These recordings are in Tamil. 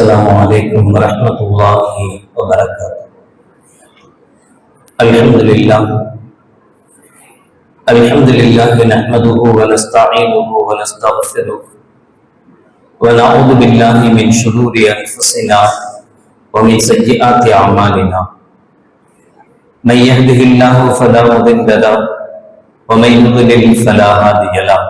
السلام عليكم ورحمة الله وبركاته الحمد لله الحمد لله نحمده ونستعينه ونستغفره ونعوذ بالله من شرور أنفسنا ومن سيئات أعمالنا من يهده الله فلا مضل له، ومن يضلل فلا هادي له۔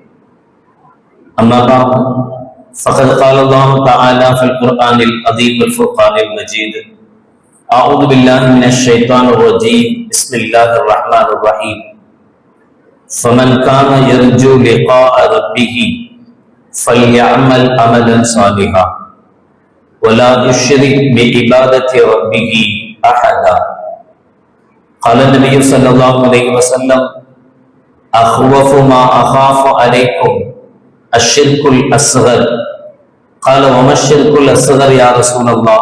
أما بعد، فقد قال الله تعالى في القرآن العظيم الفرقان المجيد أعوذ بالله من الشيطان الرجيم، بسم الله الرحمن الرحيم. فمن كان يرجو لقاء ربه فليعمل عملا صالحا ولا يشرك بعبادة ربه أحدا. قال النبي صلى الله عليه وسلم أخوف ما أخاف عليكم الشرك الأصغر. قال، وما الشرك الأصغر يا رسول الله؟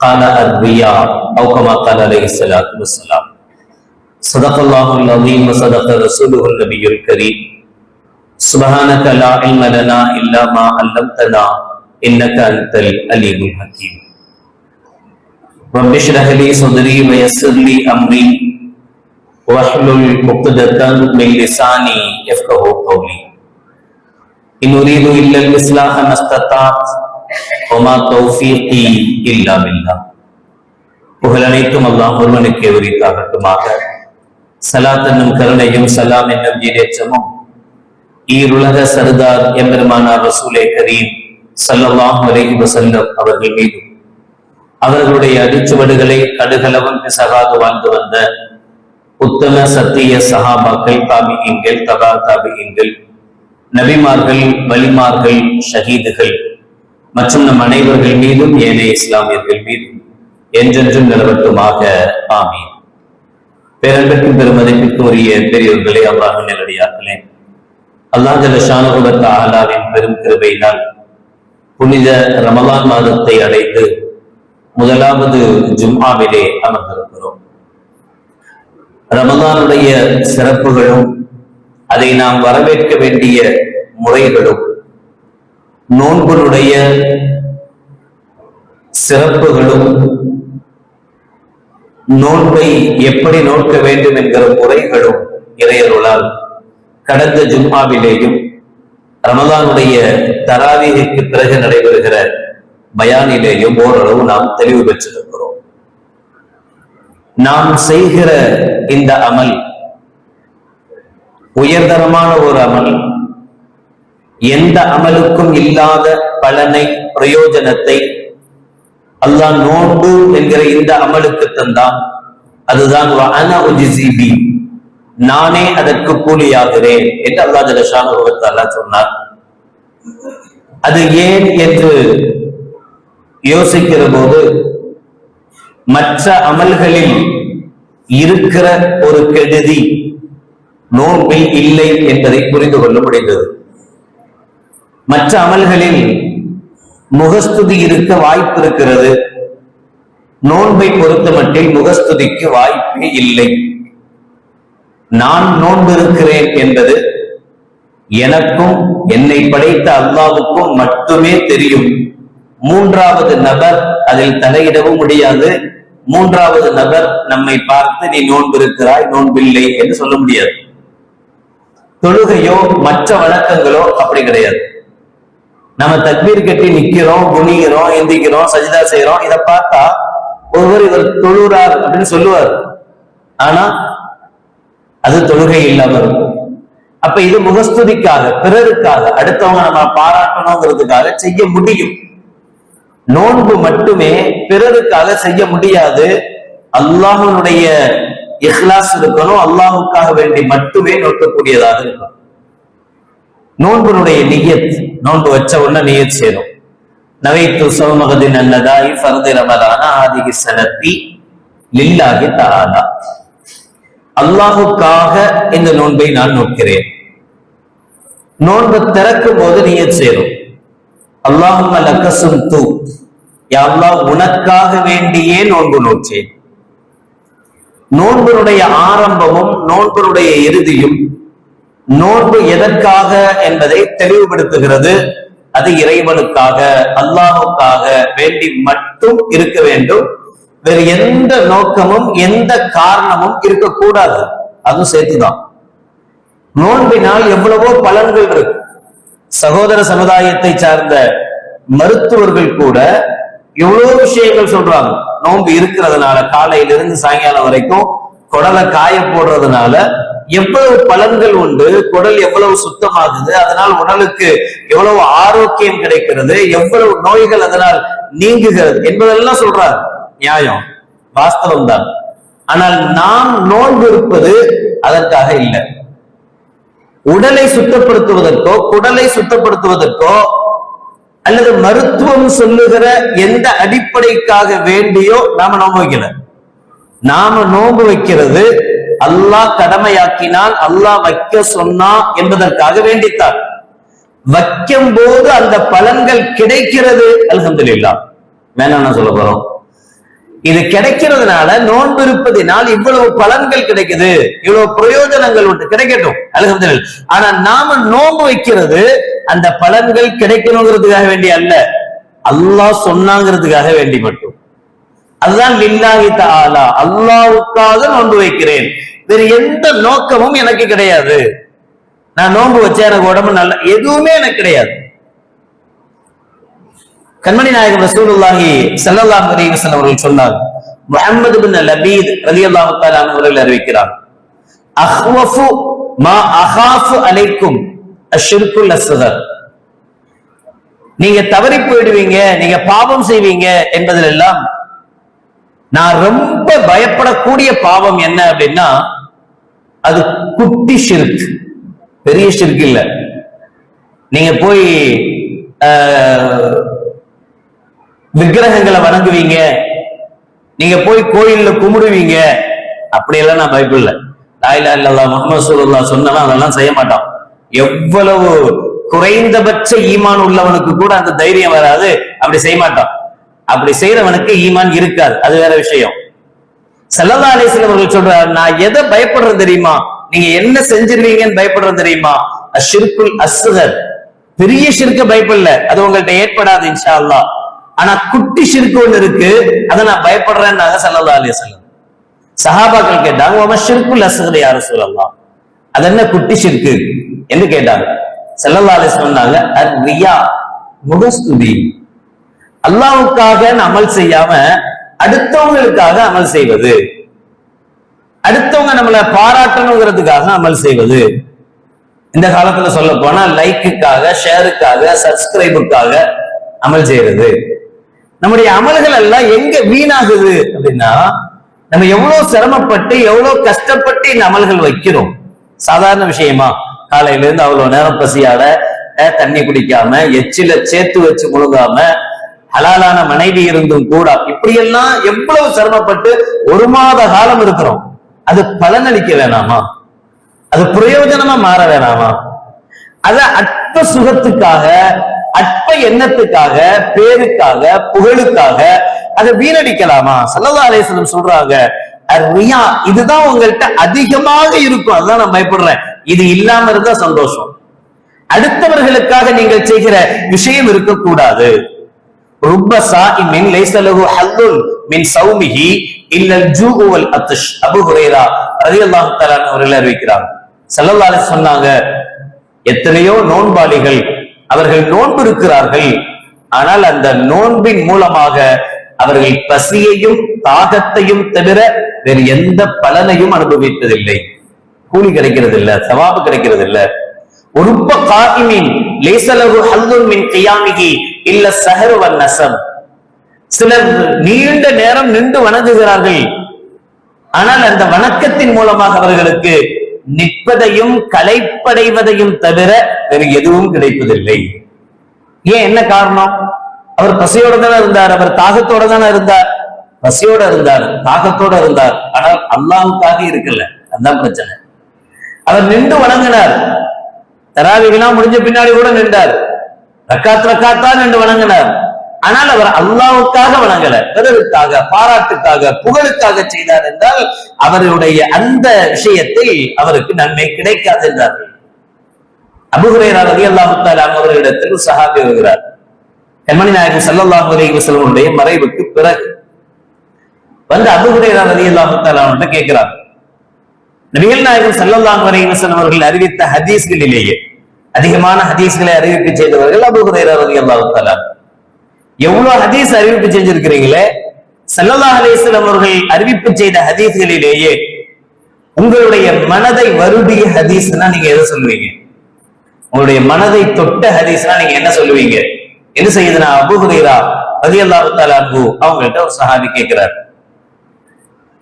قال، الرياء. أو كما قال عليه الصلاة والسلام. صدق الله العظيم وصدق رسوله النبي الكريم. سبحانك لا علم لنا إلا ما علمتنا إنك أنت العليم الحكيم. رب اشرح لي صدري ويسر لي أمري. واحلل عقدة من لساني يفقه قولي. إن أريد إلا الإصلاح ما استطعت وما توفيقي إلا بالله புகழ் அனைத்தும் அல்லாஹ் ஒருவனுக்கு உரித்தாகட்டுமாக சலாத் என்னும் கருணையும் சலாம் என்னும் ஈரேற்றமும் ஈருலக சர்தார் எம்பெருமானார் ரசூலே கரீம் சல்லல்லாஹு அலைஹி வஸல்லம் அவர்கள் மீதும் அவர்களுடைய அடிச்சுவடுகளை கடுகளவும் பிசகாது வாழ்ந்து வந்த உத்தம சத்திய சஹாபாக்கள் தாபிகங்கள் தபா தாபிகங்கள் நபிமார்கள் வலிமார்கள் ஷஹீதுகள் மற்றும் நம் அனைவர்கள் மீதும் ஏனைய இஸ்லாமியர்கள் மீதும் என்றென்றும் நிலவட்டுமாக ஆமீன். பேரன்பிற்கும் பெருமதிப்பிற்குரிய உரிய பெரியவர்களே அல்லாஹ் நிலடியார்களே அல்லாஹ் ஜலஷானுபத்த ஆலாவின் பெரும் கிருபையினால் புனித ரமலான் மாதத்தை அடைந்து முதலாவது ஜும்மாவிலே அமர்ந்திருக்கிறோம். ரமலானுடைய சிறப்புகளும் அதை நாம் வரவேற்க வேண்டிய முறைகளும் நோன்புடைய சிறப்புகளும் நோன்பை எப்படி நோக்க வேண்டும் என்கிற முறைகளும் இறையருளால் கடந்த ஜும்மாவிலேயும் ரமதானுடைய தராவிகைக்கு பிறகு நடைபெறுகிற பயானிலேயும் ஓரளவு நாம் தெளிவு பெற்றிருக்கிறோம். நாம் செய்கிற இந்த அமல் உயர்தரமான ஒரு அமல் எந்த அமலுக்கும் இல்லாத பலனை பிரயோஜனத்தை அல்லாஹ் நோன்பு என்கிற இந்த அமலுக்கு தந்தான். அதுதான் நானே அதற்கு கூலியாகிறேன் என்று அல்லாஹ் ஜலஷான சொன்னார். அது ஏன் என்று யோசிக்கிற போது மற்ற அமல்களில் இருக்கிற ஒரு கெடுதி நோன்பில் இல்லை என்பதை புரிந்து கொள்ள முடிந்தது. மற்ற அமல்களில் முகஸ்துதி இருக்க வாய்ப்பு இருக்கிறது நோன்பை பொறுத்த மட்டில் முகஸ்துதிக்கு வாய்ப்பே இல்லை. நான் நோன்பு இருக்கிறேன் என்பது எனக்கும் என்னை படைத்த அல்லாவுக்கும் மட்டுமே தெரியும். மூன்றாவது நபர் அதில் தலையிடவும் முடியாது. மூன்றாவது நபர் நம்மை பார்த்து நீ நோன்பு இருக்கிறாய் நோன்பில்லை என்று சொல்ல முடியாது. தொழுகையோ மற்ற வழக்கங்களோ அப்படி கிடையாது. நம்ம தக்பீர் கட்டி நிக்கிறோம் குனிகிறோம் எந்திக்கிறோம் சஜிதா செய்யறோம் இதை பார்த்தா ஒருவர் இவர் தொழுறார் அப்படின்னு சொல்லுவார். ஆனா அது தொழுகை இல்லாம இருக்கும். அப்ப இது முகஸ்துதிக்காக பிறருக்காக அடுத்தவங்க நம்ம பாராட்டணுங்கிறதுக்காக செய்ய முடியும். நோன்பு மட்டுமே பிறருக்காக செய்ய முடியாது. அல்லாஹனுடைய இஹ்லாஸ் இருக்கணும் அல்லாஹுக்காக வேண்டி மட்டுமே நோக்கக்கூடியதாக இருக்கும் நோன்புனுடைய நியத் நோன்பு வச்ச உடனே நியத் சேரும் நவைத்து சௌமகதின் அல்லதாய் ஃபர்தி ரமலான ஆதிகி சனத்தி லில்லாகி தஆலா. அல்லாஹுக்காக இந்த நோன்பை நான் நோக்கிறேன். நோன்பு திறக்கும் போது நியத் சேரும் அல்லாஹும் லக்கசும் தூ அல்லாஹ் உனக்காக வேண்டியே நோன்பு நோக்கேன் நோன்பினுடைய ஆரம்பமும் நோன்பினுடைய இறுதியும் நோன்பு எதற்காக என்பதை தெளிவுபடுத்துகிறது. அது இறைவனுக்காக அல்லாஹுக்காக வேண்டி மட்டும் இருக்க வேண்டும். வேறு எந்த நோக்கமும் எந்த காரணமும் இருக்கக்கூடாது. அதுவும் சேர்த்துதான். நோன்பினால் எவ்வளவோ பலன்கள் இருக்கு. சகோதர சமுதாயத்தை சார்ந்த மருத்துவர்கள் கூட எவ்வளவு விஷயங்கள் சொல்றாங்க. நோன்பு இருக்கிறதுனால காலையிலிருந்து சாயங்காலம் வரைக்கும் குடலை காய போடுறதுனால எவ்வளவு பலன்கள் உண்டு குடல் எவ்வளவு சுத்தமாகுது அதனால் உடலுக்கு எவ்வளவு ஆரோக்கியம் கிடைக்கிறது எவ்வளவு நோய்கள் அதனால் நீங்குகிறது என்பதெல்லாம் சொல்றாரு. நியாயம். வாஸ்தவம் தான் ஆனால் நாம் நோன்பு இருப்பது அதற்காக இல்லை. உடலை சுத்தப்படுத்துவதற்கோ குடலை சுத்தப்படுத்துவதற்கோ அல்லது மருத்துவம் சொல்லுகிற எந்த அடிப்படைக்காக வேண்டியோ நாம நோம்பு வைக்கல. நாம நோம்பு வைக்கிறது அல்லாஹ் கடமையாக்கினால் அல்லாஹ் வைக்க சொன்னா என்பதற்காக வேண்டித்தான். வைக்கும் போது அந்த பலன்கள் கிடைக்கிறது அல்ஹம்துலில்லா வேணாம் சொல்ல போறோம். இது கிடைக்கிறதுனால நோன்பு இருப்பதினால் இவ்வளவு பலன்கள் கிடைக்குது. இவ்வளவு பிரயோஜனங்கள் உண்டு. கிடைக்கட்டும். அல்ஹம்துலில் ஆனா நாம நோன்பு வைக்கிறது அந்த பலன்கள் கிடைக்கணுங்கிறதுக்காக வேண்டி அல்ல. அல்லாஹ் சொன்னாங்கிறதுக்காக வேண்டி மட்டும். அதுதான் லில்லாஹி தாலா அல்லாவுக்காக நோன்பு வைக்கிறேன். வேறு எந்த நோக்கமும் எனக்கு கிடையாது. நான் நோன்பு வச்சா எனக்கு உடம்பு நல்ல எதுவுமே எனக்கு கிடையாது. கண்மணி நாயகம் ரசூலுல்லாஹி ஸல்லல்லாஹு அலைஹி அவர்கள் சொன்னார் முகமது பின் லபீத் ரலியல்லாஹு தஆலா அன்ஹு அவர்கள் அறிவிக்கிறார் அஹ்வஃபு மா அஹாஃபு அலைக்கும் அஷ்ருக்குல் அஸ்கர் நீங்க தவறி போயிடுவீங்க நீங்க பாவம் செய்வீங்க என்பதில் எல்லாம் நான் ரொம்ப பயப்படக்கூடிய பாவம் என்ன அப்படின்னா அது குட்டி ஷிர்க் பெரிய ஷிர்க் இல்ல. நீங்க போய் ஆஹ், விக்கிரகங்களை வணங்குவீங்க. நீங்க போய் கோயில்ல கும்பிடுவீங்க. அப்படியெல்லாம் நான் பயப்படல லாயிலா இல்லல்லா முகமது சூழல்லா சொன்னா அதெல்லாம் செய்ய மாட்டான். எவ்வளவு குறைந்தபட்ச ஈமான் உள்ளவனுக்கு கூட அந்த தைரியம் வராது. அப்படி செய்ய மாட்டோம் அப்படி செய்யறவனுக்கு ஈமான் இருக்காது. அது வேற விஷயம். செல்லதா அலிஸ்லாம் அவர்கள் சொல்றாரு நான் எதை பயப்படுறது தெரியுமா? நீங்க என்ன செஞ்சிருவீங்கன்னு பயப்படுறது தெரியுமா? அஷிர்குல் அசுகர் பெரிய ஷிர்க்க பயப்படல அது உங்கள்கிட்ட ஏற்படாது இன்ஷா அல்லாஹ். ஆனா குட்டி ஷிர்க்கு ஒண்ணு இருக்கு. அதை நான் பயப்படுறேன்னாங்க சல்லல்லா அலிஸ்லாம் சஹாபாக்கள் கேட்டாங்க உம சிறுக்கு லசுகிற யாரு சொல்லலாம் அது என்ன குட்டி ஷிர்க்கு என்று கேட்டாங்க. சல்லல்லா அலிஸ்லாம் சொன்னாங்க அர் ரியா முகஸ்துதி அல்லாவுக்காக அமல் செய்யாம அடுத்தவங்களுக்காக அமல் செய்வது. அடுத்தவங்க நம்மளை பாராட்டணுங்கிறதுக்காக அமல் செய்வது. இந்த காலத்துல சொல்ல போனா லைக்குக்காக ஷேருக்காக சப்ஸ்கிரைபுக்காக அமல் செய்யறது நம்முடைய அமல்கள் எல்லாம் எங்க வீணாகுது அப்படின்னா நம்ம எவ்வளவு சிரமப்பட்டு எவ்வளவு கஷ்டப்பட்டு இந்த அமல்கள் வைக்கிறோம்? சாதாரண விஷயமா காலையில இருந்து அவ்வளவு நேரம் பசியாட அஹ், தண்ணி குடிக்காம எச்சில சேர்த்து வச்சு முழுகாம ஹலாலான மனைவி இருந்தும் கூட இப்படியெல்லாம் எவ்வளவு சிரமப்பட்டு ஒரு மாத காலம் இருக்கிறோம்? அது பலனளிக்க வேணாமா? அது பிரயோஜனமா மாற வேணாமா? அத அற்ப சுகத்துக்காக அற்ப எண்ணத்துக்காக பேருக்காக புகழுக்காக அதை வீணடிக்கலாமா? சல்லல்லா அலிஸ்லம் சொல்றாங்க ரியா இதுதான் உங்கள்கிட்ட அதிகமாக இருக்கும். அதுதான் நான் பயப்படுறேன். இது இல்லாம இருந்தா சந்தோஷம். அடுத்தவர்களுக்காக நீங்கள் செய்கிற விஷயம் இருக்கக்கூடாது. ருப்ப சாயிமின் லைஸ லஹு ஹல்லுன் மின் சௌமிஹி இல்லல் ஜூகுவல் அத்துஷ் அபு ஹுரேரா ஹுரைரா ரலியல்லாஹு தஆலா அவர்கள் அறிவிக்கிறாங்க. சல்லல்லாஹு அலைஹி சொன்னாங்க எத்தனையோ நோன்பாளிகள் அவர்கள் நோன்பு இருக்கிறார்கள் ஆனால் அந்த நோன்பின் மூலமாக அவர்கள் பசியையும் தாகத்தையும் தவிர வேறு எந்த பலனையும் அனுபவித்ததில்லை. கூலி கிடைக்கிறது இல்ல சவாபு கிடைக்கிறது இல்ல உருப்ப காயிமின் லேசலகு ஹல்லுன் மின் கையாமிகி இல்ல சஹரு சிலர் நீண்ட நேரம் நின்று வணங்குகிறார்கள். ஆனால் அந்த வணக்கத்தின் மூலமாக அவர்களுக்கு நிற்பதையும் களைப்படைவதையும் தவிர வேறு எதுவும் கிடைப்பதில்லை. ஏன் என்ன காரணம்? அவர் பசியோட தானே இருந்தார் அவர் தாகத்தோட தானே இருந்தார். பசியோட இருந்தார் தாகத்தோட இருந்தார். ஆனால் அல்லாவுக்காக இருக்குல்ல அதுதான் பிரச்சனை. அவர் நின்று வணங்கினார். தராவிகளாம் முடிஞ்ச பின்னாடி கூட நின்றார். ரக்காத் ரக்காத்தான் நின்று வணங்கினார். ஆனால் அவர் அல்லாவுக்காக வணங்கல. பிறருக்காக பாராட்டுக்காக புகழுக்காக செய்தார் என்றால் அவருடைய அந்த விஷயத்தில் அவருக்கு நன்மை கிடைக்காது என்றார்கள் அபுகுரேரா ரதி அல்லாஹுத்தாலாம் அவர்களிடத்தில் சஹாபி வருகிறார். கண்மணி நாயகம் சல்லல்லாஹு அலி வசலமுடைய மறைவுக்கு பிறகு வந்து அபுகுரேரா ரதி அல்லாஹுத்தாலாம் கேட்கிறார். நபிகள் நாயகம் சல்லல்லாஹு அலி வசலம் அவர்கள் அறிவித்த ஹதீஸ்களிலேயே அதிகமான ஹதீஸ்களை அறிவிப்பு செய்தவர்கள் அபு ஹுரைரா ரலியல்லாஹு எவ்வளவு ஹதீஸ் அறிவிப்பு செஞ்சிருக்கிறீங்களே? சல்லல்லாஹு அலைஹி அவர்கள் அறிவிப்பு செய்த ஹதீஸ்களிலேயே உங்களுடைய மனதை வருடிய ஹதீஸ்னா நீங்க எதை சொல்லுவீங்க? உங்களுடைய மனதை தொட்ட ஹதீஸ்னா நீங்க என்ன சொல்லுவீங்க? என்ன செய்யுதுன்னா அபு ரதி அல்லாஹு தஆலா அவங்கள்ட்ட ஒரு சஹாபி கேட்கிறார்.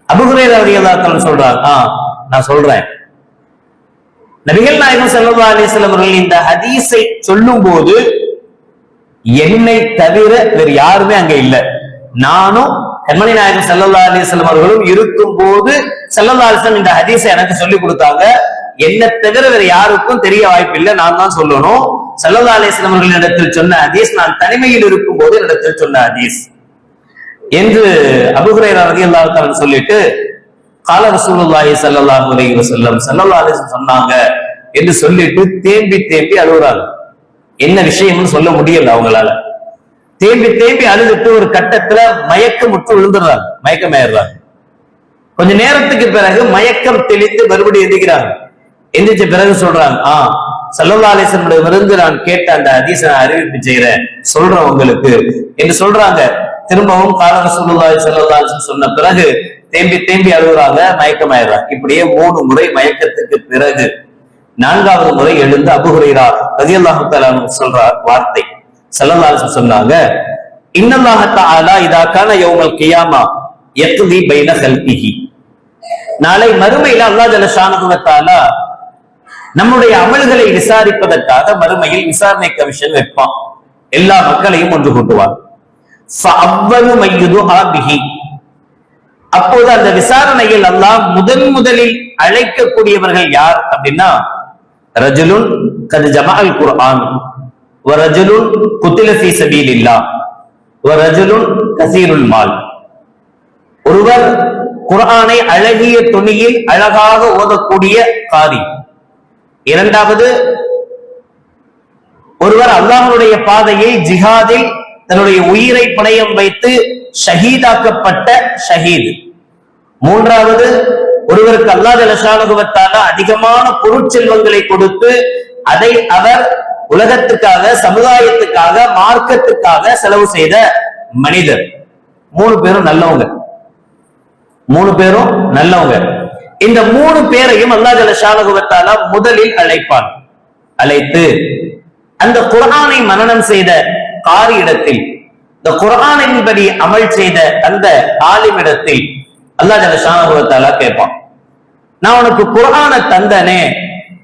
அபு ரதி ரலியல்லாஹு தஆலா சொல்றாங்க ஆ நான் சொல்றேன். நபிகள் நாயகம் சல்லா அலிஸ்லாம் அவர்கள் இந்த ஹதீஸை சொல்லும் போது என்னை தவிர வேறு யாருமே அங்க இல்ல. நானும் கண்மணி நாயகன் செல்லல்லா அலிஸ்லம் அவர்களும் இருக்கும் போது செல்லல்லா அலிஸ்லம் இந்த ஹதீஸை எனக்கு சொல்லி கொடுத்தாங்க. என்னை தவிர வேற யாருக்கும் தெரிய வாய்ப்பு இல்லை. நான் தான் சொல்லணும். சல்லல்லா அலிஸ்லாம் அவர்களிடத்தில் சொன்ன ஹதீஸ் நான் தனிமையில் இருக்கும் போது இடத்தில் சொன்ன ஹதீஸ். என்று அபுகுரை ரதி தஆலா சொல்லிட்டு கால ரசூலுல்லாஹி ஸல்லல்லாஹு அலைஹி வஸல்லம் ஸல்லல்லாஹு அலைஹி சொன்னாங்க என்று சொல்லிட்டு தேம்பி தேம்பி அழுகுறாங்க. என்ன விஷயம்னு சொல்ல முடியல அவங்களால. தேம்பி தேம்பி அழுதுட்டு ஒரு கட்டத்துல மயக்கம் விட்டு விழுந்துடுறாங்க. மயக்கம் ஏறுறாங்க கொஞ்ச நேரத்துக்கு பிறகு மயக்கம் தெளிந்து மறுபடியும் எந்திக்கிறாங்க. எந்திரிச்ச பிறகு சொல்றாங்க ஆ சல்லல்லா அலிசனுடைய நான் கேட்ட அந்த ஹதீஸ நான் அறிவிப்பு செய்யறேன் சொல்றேன் உங்களுக்கு. என்று சொல்றாங்க. திரும்பவும் காலக ரசூலுல்லாஹி ஸல்லல்லாஹு சொன்ன பிறகு தேம்பி தேம்பி அழுகுறாங்க மயக்கமாயிடுறாங்க. இப்படியே மூணு முறை மயக்கத்துக்கு பிறகு நான்காவது முறை எழுந்து அபுஹுரைரா ரதி அல்லாஹு சொல்ற வார்த்தை. செல்லல்லாசன் சொன்னாங்க இன்னல்லாஹத்தாலா இதாக்கான யோமல் கியாமா எத்துதி பைன கல்பிஹி. நாளை மறுமையில் அல்லா ஜலசானகுவத்தாலா நம்முடைய அமல்களை விசாரிப்பதற்காக மறுமையில் விசாரணை கமிஷன் வைப்பான். எல்லா மக்களையும் ஒன்று கூட்டுவார் அப்போது அந்த விசாரணையில் அல்லாஹ் முதன் முதலில் அழைக்கக்கூடியவர்கள் யார் அப்படின்னா ரஜுலுன் கது ஜமால் குர்ஆன். வரஜுலுன் குத்தில ஃபீ சபீலில்லாஹ். வரஜுலுன் கசீருல் மால். ஒருவர் குர்ஆனை அழகிய துணியில் அழகாக ஓதக்கூடிய காரி இரண்டாவது ஒருவர் அல்லாஹனுடைய பாதையை ஜிஹாதில் தன்னுடைய உயிரை பணயம் வைத்து ஷஹீதாக்கப்பட்ட ஷஹீத். மூன்றாவது ஒருவருக்கு அல்லாஹ் ஜலஷானுகுவத்தால அதிகமான பொருட்செல்வங்களை கொடுத்து அதை அவர் உலகத்துக்காக சமுதாயத்துக்காக மார்க்கத்துக்காக செலவு செய்த மனிதர். மூணு பேரும் நல்லவங்க. மூணு பேரும் நல்லவங்க. இந்த மூணு பேரையும் அல்லாஹ் ஜலஷானுகுவத்தால முதலில் அழைப்பான். அழைத்து அந்த குரானை மனநம் செய்த காரி இடத்தில் இந்த குரானின்படி அமல் செய்த அந்த ஆலிமிடத்தில் அல்லாஹ் ஜலஷானுகுவத்தால கேட்பான். நான் உனக்கு குரானை தந்தனே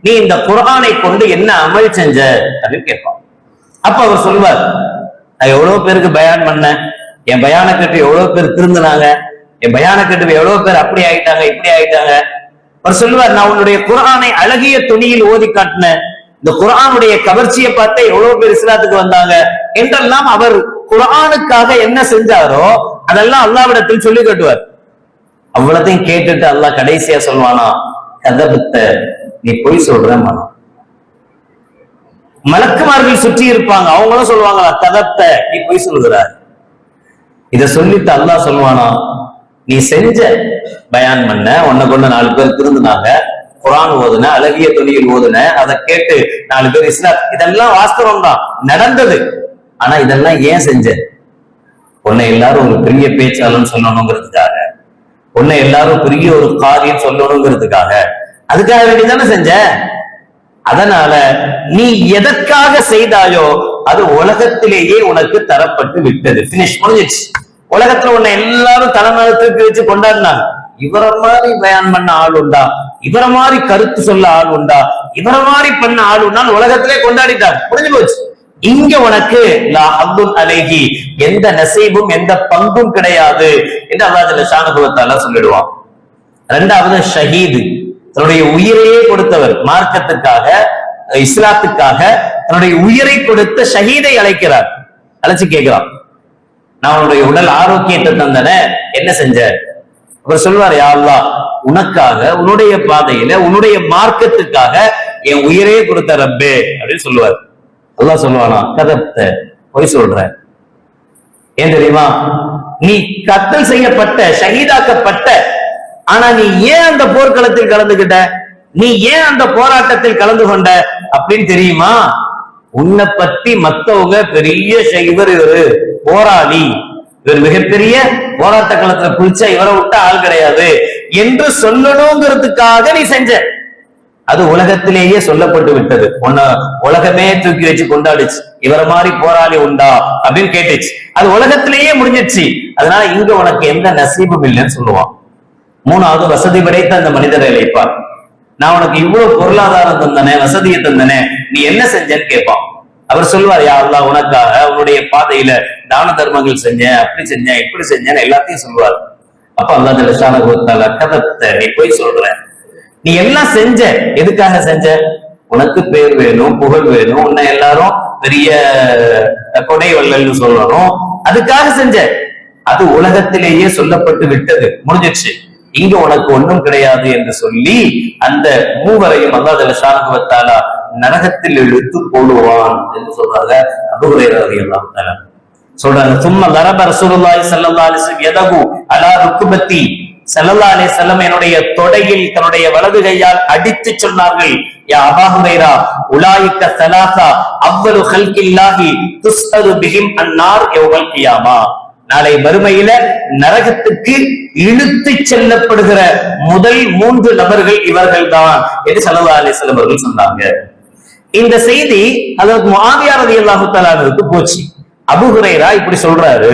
நீ இந்த குரானை கொண்டு என்ன அமல் செஞ்ச? அப்படின்னு கேட்பான். அப்ப அவர் சொல்வார் நான் எவ்வளவு பேருக்கு பயான் பண்ணேன்? என் பயான கட்டு எவ்வளவு பேர் திருந்தினாங்க? என் பயான கட்டு எவ்வளவு பேர் அப்படி ஆயிட்டாங்க இப்படி ஆயிட்டாங்க? அவர் சொல்லுவார் நான் உன்னுடைய குரானை அழகிய துணியில் ஓதி காட்டினேன். இந்த குரானுடைய கவர்ச்சியை பார்த்து எவ்வளவு பேர் இஸ்லாத்துக்கு வந்தாங்க? என்றெல்லாம் அவர் குரானுக்காக என்ன செஞ்சாரோ அதெல்லாம் அல்லாவிடத்தில் சொல்லி காட்டுவார். அவ்வளத்தையும் கேட்டுட்டு அல்லாஹ் கடைசியா சொல்வானா கதபத்த நீ பொய் சொல்ற மனம். மலக்குமார்கள் சுற்றி இருப்பாங்க. அவங்களும் சொல்லுவாங்களா கதத்த நீ பொய் சொல்லுகிறார் இத சொல்லிட்டு அல்லாஹ் சொல்லுவானா நீ செஞ்ச பயான் பண்ண உன்னை கொண்டு நாலு பேர் திருந்தினாங்க குரான் ஓதுன அழகிய தொழில் ஓதுன அதை கேட்டு நாலு பேர் இஸ்லாம் இதெல்லாம் வாஸ்தவம் தான். நடந்தது. ஆனா இதெல்லாம் ஏன் செஞ்ச? உன்னை எல்லாரும் ஒரு பெரிய பேச்சாளர்னு சொல்லணுங்கிறதுக்காக. உன்னை எல்லாரும் பெரிய ஒரு காரியம் சொல்லணுங்கிறதுக்காக. அதுக்காக வேண்டிதானே செஞ்ச? அதனால நீ எதற்காக செய்தாயோ அது உலகத்திலேயே உனக்கு தரப்பட்டு விட்டது. பினிஷ் முடிஞ்சிச்சு உலகத்துல உன்னை எல்லாரும் தலைமையில தூக்கி வச்சு கொண்டாடினாங்க. இவரை மாதிரி பயன் பண்ண ஆள் உண்டா? இவரை மாதிரி கருத்து சொல்ல ஆள் உண்டா? இவரை மாதிரி பண்ண ஆள் உண்டான்னு உலகத்திலே கொண்டாடிட்டாங்க. முடிஞ்சு போச்சு? இங்க உனக்கு லா ஹத்துன் எந்த நசீபும் எந்த பங்கும் கிடையாது என்று அல்லாஹ் ஷானுகுவத்தால சொல்லிடுவான். ரெண்டாவது ஷஹீது. தன்னுடைய உயிரையே கொடுத்தவர் மார்க்கத்துக்காக இஸ்லாத்துக்காக தன்னுடைய உயிரை கொடுத்த ஷஹீதை அழைக்கிறார். அழைச்சு கேட்கிறான். நான் உன்னுடைய உடல் ஆரோக்கியத்தை தந்தன என்ன செஞ்ச? அவர் சொல்வார் யா உனக்காக உன்னுடைய பாதையில உன்னுடைய மார்க்கத்துக்காக என் உயிரே கொடுத்த ரப்பே அப்படின்னு சொல்லுவார். அல்லா சொல்லுவானா கதத்தை பொய் சொல்ற ஏன் தெரியுமா? நீ கத்தல் செய்யப்பட்ட ஷஹீதாக்கப்பட்ட ஆனா நீ ஏன் அந்த போர்க்களத்தில் கலந்துகிட்ட? நீ ஏன் அந்த போராட்டத்தில் கலந்து கொண்ட? அப்படின்னு தெரியுமா? உன்னை பத்தி மத்தவங்க பெரிய இவர் இவரு போராளி. இவர் மிகப்பெரிய போராட்ட களத்துல குளிச்சா இவரை விட்ட ஆள் கிடையாது. என்று சொல்லணுங்கிறதுக்காக நீ செஞ்ச அது உலகத்திலேயே சொல்லப்பட்டு விட்டது. உன்னை உலகமே தூக்கி வச்சு கொண்டாடுச்சு. இவர மாதிரி போராளி உண்டா? அப்படின்னு கேட்டுச்சு. அது உலகத்திலேயே முடிஞ்சிச்சு அதனால இங்க உனக்கு எந்த நசீபும் இல்லைன்னு சொல்லுவான். மூணாவது வசதி படைத்த அந்த மனிதரை இழைப்பார் நான் உனக்கு இவ்வளவு பொருளாதாரம் தந்தனே வசதியை தந்தனே நீ என்ன செஞ்சேன்னு கேட்பான். அவர் சொல்லுவார் யா அல்லா உனக்காக உன்னுடைய பாதையில தான தர்மங்கள் செஞ்சேன் அப்படி செஞ்சேன் இப்படி செஞ்சேன்னு எல்லாத்தையும் சொல்லுவார். அப்ப அல்லா தலசான கோத்தால கதத்தை நீ போய் சொல்றேன் நீ எல்லாம் செஞ்ச. எதுக்காக செஞ்ச? உனக்கு பேர் வேணும் புகழ் வேணும் உன்னை எல்லாரும் பெரிய கொடை வள்ளல்னு சொல்லணும். அதுக்காக செஞ்ச. அது உலகத்திலேயே சொல்லப்பட்டு விட்டது. முடிஞ்சிச்சு இங்க உனக்கு ஒண்ணும் கிடையாது என்று சொல்லி அந்த மூவரையும் அல்லாஹ் ஜலஷானுவத்தாலா நரகத்தில் இழுத்து போடுவான் என்று சொல்றாங்க அபுகுரையர் எல்லாம் சொல்றாங்க சும்மா லரப ரசூலுல்லாஹி ஸல்லல்லாஹு அலைஹி வஸல்லம் அலா ருக்குபத்தி செல்லல்லா அலே செல்லம் என்னுடைய தொடையில் தன்னுடைய வலது கையால் அடித்து சொன்னார்கள் யா அபா உலாயிக்க ஸலாஸா அவ்வலு ஹல்கில்லாஹி துஸ்அரு அன்னார் யௌமல் கியாமா. நாளை வறுமையில நரகத்துக்கு இழுத்து செல்லப்படுகிற முதல் மூன்று நபர்கள் இவர்கள்தான் என்று ஸல்லல்லாஹு அலைஹி அவர்கள் சொன்னாங்க. இந்த செய்தி அதாவது முஆவியா அல்லாஹு தஆலாவுக்கு போச்சு. அபுஹுரைரா இப்படி சொல்றாரு.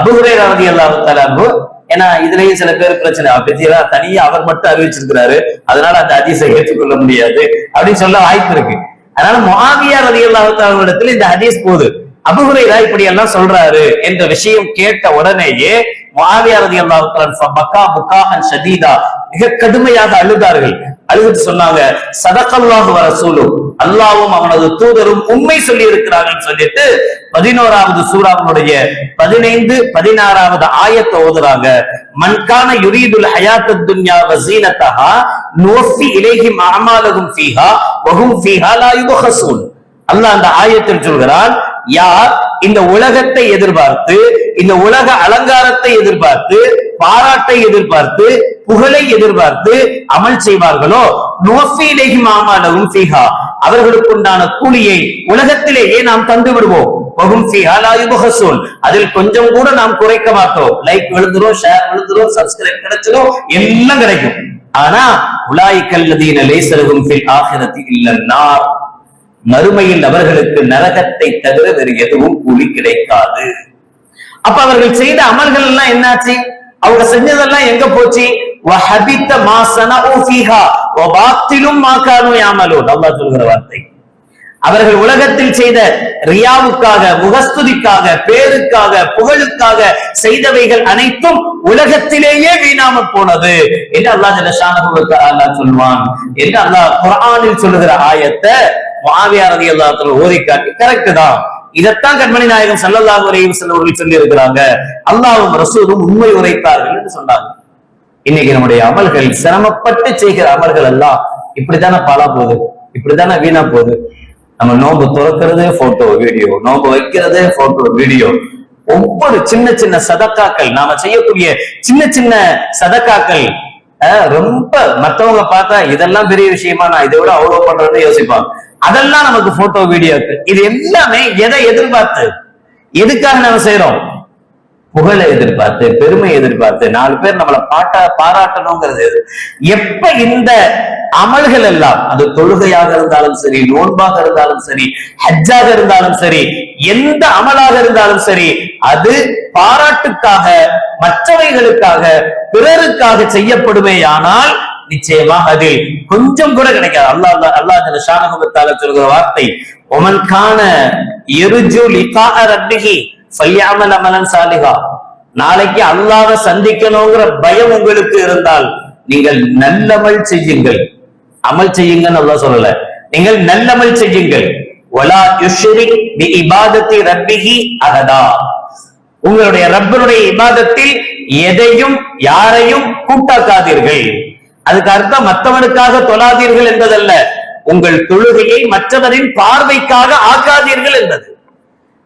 அபுஹுரைரா ரலியல்லாஹு தஆலாவு ஏன்னா இதுலயும் சில பேர் பிரச்சனை. பத்தியா தனியா அவர் மட்டும் அறிவிச்சிருக்கிறாரு. அதனால அந்த அதிசை ஏற்றுக்கொள்ள முடியாது. அப்படின்னு சொல்ல வாய்ப்பு இருக்கு. அதனால முஆவியா ரலியல்லாஹு இடத்துல இந்த ஹதீஸ் போகுது. அபுஹுரைரா இப்படி எல்லாம் சொல்றாரு என்ற விஷயம் கேட்ட உடனேயே முஆவியா ரலியல்லாஹு மிக கடுமையாக அழுதார்கள். அழுதுட்டு சொன்னாங்க சதகல்லாஹு வ ரசூலு அல்லாவும் அவனது தூதரும் உண்மை சொல்லி இருக்கிறார்கள் சொல்லிட்டு பதினோராவது சூறாவுடைய பதினைந்து பதினாறாவது ஆயத்தை ஓதுறாங்க. மன்கான யுரீதுல் ஹயாத்து துன்யா வசீனத்தஹா நோஃபி இலைஹிம் அமாலகும் ஃபீஹா வஹும் ஃபீஹா லா ஹசூல் அல்லாஹ் அந்த ஆயத்தில் சொல்கிறான் யார் இந்த உலகத்தை எதிர்பார்த்து இந்த உலக அலங்காரத்தை எதிர்பார்த்து பாராட்டை எதிர்பார்த்து புகழை எதிர்பார்த்து அமல் செய்வார்களோ? நோஃபிலேஹி மாமானவும் ஃபீஹா. அவர்களுக்கு உண்டான கூலியை உலகத்திலேயே நாம் தந்து விடுவோம். அதில் கொஞ்சம் கூட நாம் குறைக்க மாட்டோம். லைக் விழுந்துரும் ஷேர் விழுந்துரும் சப்ஸ்கிரைப் கிடைச்சிடும் எல்லாம் கிடைக்கும். ஆனா உலாய்கல்லதீன லேசரகும் ஃபில் இல்லன்னார் மறுமையில் அவர்களுக்கு நரகத்தை தவிர வேறு எதுவும் கூலி கிடைக்காது. அப்ப அவர்கள் செய்த அமல்கள் எல்லாம் என்னாச்சு? அவங்க செஞ்சதெல்லாம் எங்க போச்சு? வஹபித்த மா சனஉ வபாத்திலும் மா யாமலூன் அல்லாஹ் சொல்கிற வார்த்தை. அவர்கள் உலகத்தில் செய்த ரியாவுக்காக முகஸ்துதிக்காக பேருக்காக புகழுக்காக செய்தவைகள் அனைத்தும் உலகத்திலேயே வீணாமல் போனது என்று அல்லாஹ் ஜல்லஷானஹு அல்லாஹ் சொல்வான். என்று அல்லாஹ் குரானில் சொல்லுகிற ஆயத்தை முஆவியா ரலியல்லாஹு தஆலா ஓதி காட்டி கரெக்ட் தான். இதைத்தான் கண்மணி நாயகம் சல்லல்லாஹ் உரையும் வஸல்லம் சொல்லி இருக்கிறாங்க அல்லாவும் ரசூலும் உண்மை உரைத்தார்கள் என்று சொன்னாங்க இன்னைக்கு நம்முடைய அமல்கள் சிரமப்பட்டு செய்கிற அமல்கள் எல்லாம் இப்படித்தானே பாலா போகுது? இப்படித்தானே வீணா போகுது? நம்ம நோம்பு துறக்கிறது போட்டோ வீடியோ நோம்பு வைக்கிறது போட்டோ வீடியோ ஒவ்வொரு சின்ன சின்ன சதக்காக்கள். நாம செய்யக்கூடிய சின்ன சின்ன சதக்காக்கள். ரொம்ப மத்தவங்க பார்த்தா இதெல்லாம் பெரிய விஷயமா நான் இதை விட அவ்வளவு பண்றேன்னு யோசிப்பாங்க. அதெல்லாம் நமக்கு போட்டோ வீடியோக்கள் இது எல்லாமே எதை எதிர்பார்த்து? எதுக்காக நம்ம செய்யறோம் புகழை எதிர்பார்த்து பெருமை எதிர்பார்த்து நாலு பேர் நம்மளை பாட்டா பாராட்டணுங்கிறது எப்ப இந்த அமல்கள் எல்லாம் அது தொழுகையாக இருந்தாலும் சரி நோன்பாக இருந்தாலும் சரி ஹஜ்ஜாக இருந்தாலும் சரி எந்த அமலாக இருந்தாலும் சரி அது பாராட்டுக்காக மற்றவைகளுக்காக பிறருக்காக செய்யப்படுமேயானால் நிச்சயமாக அதில் கொஞ்சம் கூட கிடைக்காது. அல்லாஹ் அல்லாஹ் ஜல்ல ஷானஹு சொல்கிற வார்த்தை ஒமன் கான எருஜு லிகாஅ ஃபல்யஅமல் அமலன் சாலிஹா. நாளைக்கு அல்லாஹ்வை சந்திக்கணுங்கிற பயம் உங்களுக்கு இருந்தால் நீங்கள் நல்லமல் செய்யுங்கள். அமல் செய்யுங்கன்னு அல்லாஹ் சொல்லல. நீங்கள் நல்லமல் செய்யுங்கள். வலா யுஷ்ரிக் பி இபாதத்தி உங்களுடைய ரப்பனுடைய இபாதத்தில் எதையும் யாரையும் கூட்டாக்காதீர்கள். அதுக்கு அர்த்தம் மற்றவனுக்காக தொழாதீர்கள் என்பதல்ல. உங்கள் தொழுகையை மற்றவரின் பார்வைக்காக ஆக்காதீர்கள் என்பது.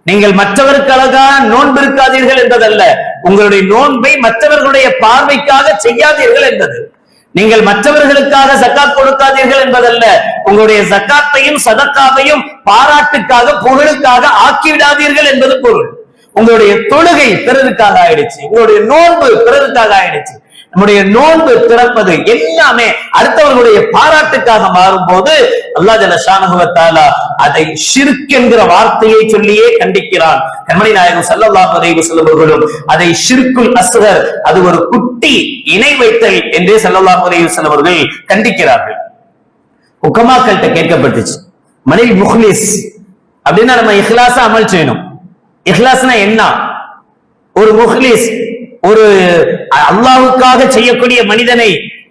நீங்கள் மற்றவருக்கு மற்றவருக்காக நோன்பு இருக்காதீர்கள் என்பதல்ல. உங்களுடைய நோன்பை மற்றவர்களுடைய பார்வைக்காக செய்யாதீர்கள் என்பது. நீங்கள் மற்றவர்களுக்காக சக்காத் கொடுக்காதீர்கள் என்பதல்ல. உங்களுடைய சக்காத்தையும் சதக்காவையும் பாராட்டுக்காக புகழுக்காக ஆக்கிவிடாதீர்கள் என்பது பொருள். உங்களுடைய தொழுகை பிறருக்காக ஆயிடுச்சு. உங்களுடைய நோன்பு பிறருக்காக ஆயிடுச்சு. நம்முடைய நோன்பு திறப்பது எல்லாமே அடுத்தவர்களுடைய பாராட்டுக்காக மாறும் போது அல்லா ஜல அதை ஷிர்க் என்கிற வார்த்தையை சொல்லியே கண்டிக்கிறான். கண்மணி நாயகம் சல்லல்லாஹு அலைஹி செல்லுவர்களும் அதை ஷிர்குல் அஸ்கர் அது ஒரு குட்டி இணை வைத்தல் என்றே சல்லல்லாஹு அலைஹி செல்லுவர்கள் கண்டிக்கிறார்கள். உக்கமாக்கள்கிட்ட கேட்கப்பட்டுச்சு. மனில் முஹ்லிஸ் அப்படின்னா நம்ம இஹ்லாசா அமல் செய்யணும். இஹ்லாஸ்னா என்ன? ஒரு முஹ்லிஸ் ஒரு அல்லாவுக்காக செய்யக்கூடிய மனிதனை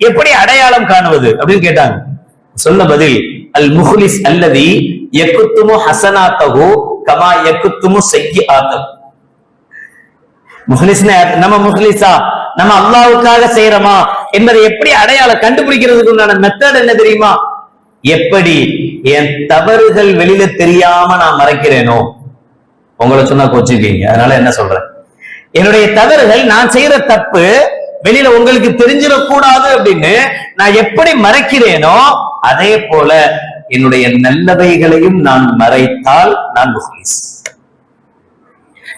எப்படி அடையாளம் காணுவது அப்படின்னு கேட்டாங்க. சொன்ன பதில் அல் முஹ்லிஸ் அல்லதி எக்குத்துமு ஹசனாத்தகு கமா எக்குத்துமு செய்ய ஆத்தகு முஹ்லிஸ்னா நம்ம முஹ்லிஸா? நம்ம அல்லாவுக்காக செய்யறோமா? என்பதை எப்படி அடையாளம் கண்டுபிடிக்கிறதுக்கு உண்டான மெத்தட் என்ன தெரியுமா? எப்படி என் தவறுகள் வெளியில தெரியாம நான் மறைக்கிறேனோ? உங்களை சொன்னா கோச்சுக்கீங்க அதனால என்ன சொல்றேன்? என்னுடைய தவறுகள் நான் செய்யற தப்பு வெளியில உங்களுக்கு தெரிஞ்சிடக்கூடாது அப்படின்னு நான் எப்படி மறைக்கிறேனோ அதே போல என்னுடைய நல்லவைகளையும் நான் மறைத்தால் நான் முஹ்லிஸ்.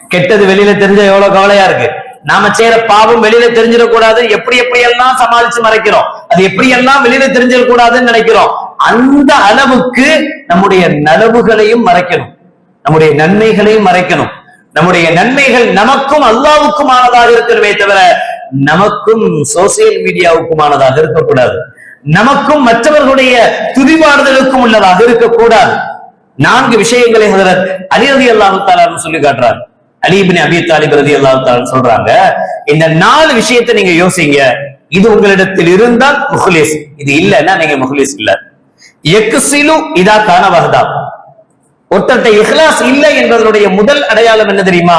கெட்டது வெளியில தெரிஞ்ச எவ்வளவு கவலையா இருக்கு? நாம செய்யற பாவம் வெளியில தெரிஞ்சிடக்கூடாது. எப்படி எப்படி எல்லாம் சமாளிச்சு மறைக்கிறோம்? அது எப்படி எல்லாம் வெளியில தெரிஞ்சிடக்கூடாதுன்னு நினைக்கிறோம்? அந்த அளவுக்கு நம்முடைய நலவுகளையும் மறைக்கணும். நம்முடைய நன்மைகளையும் மறைக்கணும். நம்முடைய நன்மைகள் நமக்கும் அல்லாவுக்குமானதாக இருக்கணுமே தவிர நமக்கும் சோசியல் மீடியாவுக்குமானதாக இருக்கக்கூடாது. நமக்கும் மற்றவர்களுடைய துதிபாடுதலுக்கும் உள்ளதாக இருக்கக்கூடாது. நான்கு விஷயங்களை ஹதரத் அலி ரதி அல்லாஹு சொல்லி காட்டுறார். அலிபின் அபி தாலிப் ரதி அல்லாஹு சொல்றாங்க இந்த நாலு விஷயத்தை நீங்க யோசிங்க. இது உங்களிடத்தில் இருந்தால் முஹ்லிஸ். இது இல்லைன்னா நீங்க முஹ்லிஸ் இல்ல. எக்கு சிலு இதா கான ஒருத்தட்ட இஹ்லாஸ் இல்லை என்பதனுடைய முதல் அடையாளம் என்ன தெரியுமா?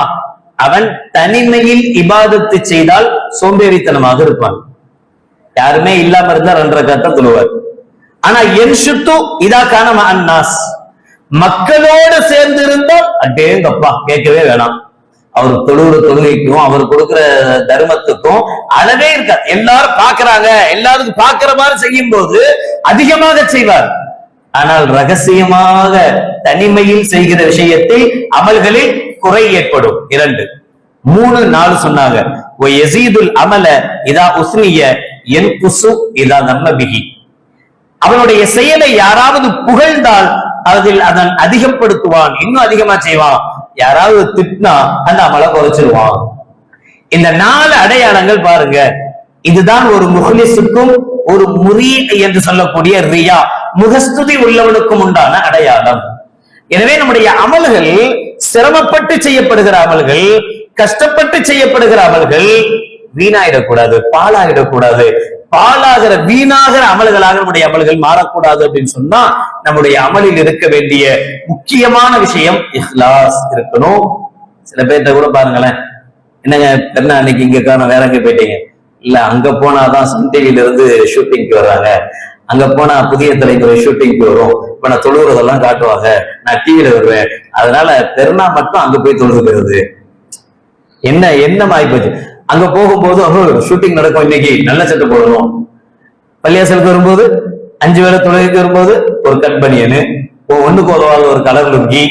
அவன் தனிமையில் இபாதத்து செய்தால் சோம்பேறித்தனமாக இருப்பான். யாருமே இல்லாம இருந்தா ரெண்டரை கத்த தொழுவார். ஆனா என் சுத்து இதா காண அன்னாஸ். மக்களோடு சேர்ந்து இருந்தால் அட்டேங்கப்பா கேட்கவே வேணாம். அவர் தொழுகிற தொழுகைக்கும் அவர் கொடுக்கிற தர்மத்துக்கும் அளவே இருக்காது. எல்லாரும் பாக்குறாங்க எல்லாருக்கும் பாக்குற மாதிரி செய்யும் போது அதிகமாக செய்வார். ஆனால் ரகசியமாக தனிமையில் செய்கிற விஷயத்தில் அமல்களில் குறை ஏற்படும். இரண்டு. மூணு நாலு சொன்னாங்க. ஓ யஸீதுல் அமல இதா உஸ்னிய என் குசு இதா நம்ம பிகி அவனுடைய செயலை யாராவது புகழ்ந்தால் அதில் அதன் அதிகப்படுத்துவான். இன்னும் அதிகமா செய்வான். யாராவது திட்டினா அந்த அமலை குறைச்சிருவான். இந்த நாலு அடையாளங்கள் பாருங்க. இதுதான் ஒரு முஹ்லிசுக்கும் ஒரு முறி என்று சொல்லக்கூடிய ரியா. முகஸ்துதி உள்ளவனுக்கும் உண்டான அடையாளம். எனவே நம்முடைய அமல்கள் சிரமப்பட்டு செய்யப்படுகிற அமல்கள் கஷ்டப்பட்டு செய்யப்படுகிற அமல்கள் வீணாயிடக்கூடாது பாழாயிடக்கூடாது. பாழாகிற வீணாகிற அமல்களாக நம்முடைய அமல்கள் மாறக்கூடாது அப்படின்னு சொன்னா நம்முடைய அமலில் இருக்க வேண்டிய முக்கியமான விஷயம் இஹ்லாஸ் இருக்கணும். சில பேர்த்த கூட பாருங்களேன் என்னங்க பெருநா அன்னைக்கு இங்க காணோம் வேற எங்க போயிட்டீங்க. இல்ல அங்க போனாதான் சன் டிவில இருந்து ஷூட்டிங்க்கு வர்றாங்க. அங்க போனா புதிய தலைமுறை ஷூட்டிங்க்கு வரும். இப்ப நான் தொழுகிறதெல்லாம் காட்டுவாங்க. நான் டிவியில வருவேன். அதனால பெருநா மட்டும் அங்க போய் தொழுதுக்கிறது. என்ன என்ன ஆயிப்போச்சு அங்க போகும்போது ஷூட்டிங் நடக்கும் இன்னைக்கு. நல்ல சட்டை போடணும். பள்ளியாசலுக்கு வரும்போது அஞ்சு வேளை தொழுகைக்கு வரும்போது ஒரு கட் பனியனு ஒண்ணுக்கு உதவாத ஒரு கலர் லுங்கி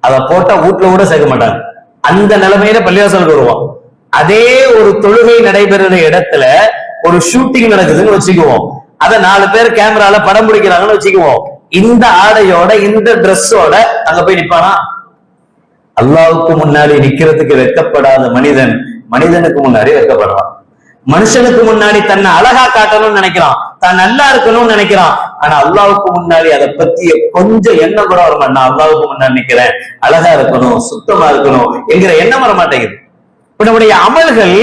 அதை போட்டா வீட்டுல கூட சேர்க்க மாட்டாங்க. அந்த நிலைமையில பள்ளியாசலுக்கு வருவோம் அதே ஒரு தொழுகை நடைபெறுற இடத்துல ஒரு ஷூட்டிங் நடக்குதுன்னு வச்சுக்குவோம். அத நாலு பேர் கேமரால படம் பிடிக்கிறாங்கன்னு வச்சுக்குவோம். இந்த ஆடையோட இந்த ட்ரெஸ்ஸோட அங்க போய் நிப்பானா? அல்லாவுக்கு முன்னாடி நிக்கிறதுக்கு வெக்கப்படாத மனிதன் மனிதனுக்கு முன்னாடி வெக்கப்படுறான் மனுஷனுக்கு முன்னாடி தன்னை அழகா காட்டணும்னு நினைக்கிறான். தான் நல்லா இருக்கணும்னு நினைக்கிறான். ஆனா அல்லாவுக்கு முன்னாடி அதை பத்திய கொஞ்சம் எண்ணம் கூட வர நான் அல்லாவுக்கு முன்னாடி நிக்கிறேன். அழகா இருக்கணும் சுத்தமா இருக்கணும் என்கிற எண்ணம் வர மாட்டேங்குது. இப்ப நம்முடைய அமல்கள்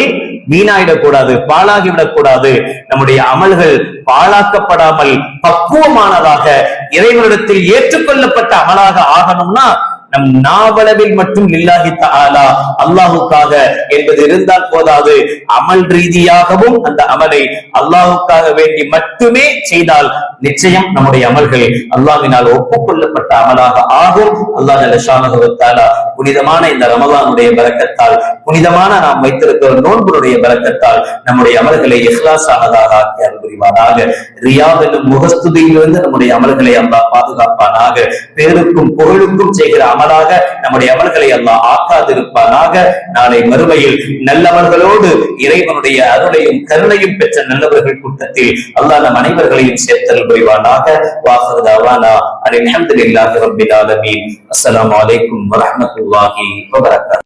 வீணாயிடக்கூடாது பாழாகிவிடக்கூடாது. நம்முடைய அமல்கள் பாழாக்கப்படாமல் பக்குவமானதாக இறைவனிடத்தில் ஏற்றுக்கொள்ளப்பட்ட அமலாக ஆகணும்னா நம் நாவளவில் மட்டும் இல்லாஹி தஆலா அல்லாஹுக்காக என்பது இருந்தால் போதாது. அமல் ரீதியாகவும் அந்த அமலை அல்லாஹுக்காக வேண்டி மட்டுமே செய்தால் நிச்சயம் நம்முடைய அமல்கள் அல்லாவினால் ஒப்புக்கொள்ளப்பட்ட அமலாக ஆகும். அல்லாஹ் புனிதமான இந்த ரமலானுடைய பரக்கத்தால் புனிதமான நாம் வைத்திருக்கிற நோன்புடைய பரக்கத்தால் நம்முடைய அமல்களை இஹ்லாஸானதாக ஆக்கி புரிவானாக ரியாவிலும் முகஸ்துதியிலிருந்து நம்முடைய அமல்களை அல்லாஹ் பாதுகாப்பானாக. பேருக்கும் புகழுக்கும் செய்கிற அமலாக நம்முடைய அமல்களை எல்லாம் ஆக்காதிருப்பானாக. நாளை மறுமையில் நல்லவர்களோடு இறைவனுடைய அருளையும் கருணையும் பெற்ற நல்லவர்கள் கூட்டத்தில் அல்லாஹ் நம் அனைவர்களையும் சேர்த்தல் புரிவானாக. வாசர்தாவானா அலி அல்ஹம்துலில்லாஹி ரப்பில் ஆலமீன் அஸ்ஸலாமு அலைக்கும் வரஹ்மத்துல்லாஹி வபரகாத்துஹு